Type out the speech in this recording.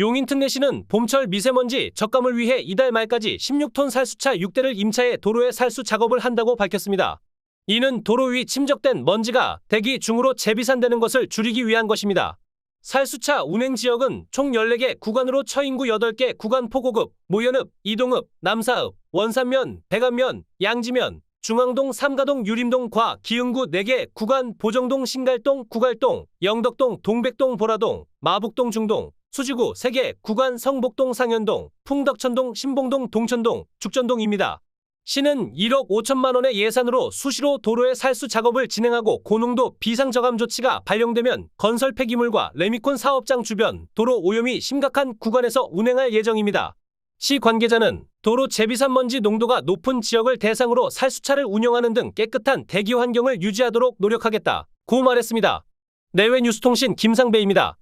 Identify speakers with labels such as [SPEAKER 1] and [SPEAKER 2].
[SPEAKER 1] 용인특례시는 봄철 미세먼지 적감을 위해 이달 말까지 16톤 살수차 6대를 임차해 도로에 살수 작업을 한다고 밝혔습니다. 이는 도로 위 침적된 먼지가 대기 중으로 재비산되는 것을 줄이기 위한 것입니다. 살수차 운행 지역은 총 14개 구간으로 처인구 8개 구간 포고급, 모연읍, 이동읍, 남사읍, 원산면, 백안면, 양지면, 중앙동, 삼가동, 유림동, 과, 기흥구 4개 구간, 보정동, 신갈동, 구갈동, 영덕동, 동백동, 보라동, 마북동, 중동, 수지구 3개 구간, 성복동, 상현동, 풍덕천동, 신봉동, 동천동, 죽전동입니다. 시는 1억 5천만 원의 예산으로 수시로 도로의 살수 작업을 진행하고 고농도 비상저감 조치가 발령되면 건설 폐기물과 레미콘 사업장 주변 도로 오염이 심각한 구간에서 운행할 예정입니다. 시 관계자는 도로 재비산 먼지 농도가 높은 지역을 대상으로 살수차를 운영하는 등 깨끗한 대기 환경을 유지하도록 노력하겠다. 고 말했습니다. 내외 뉴스통신 김상배입니다.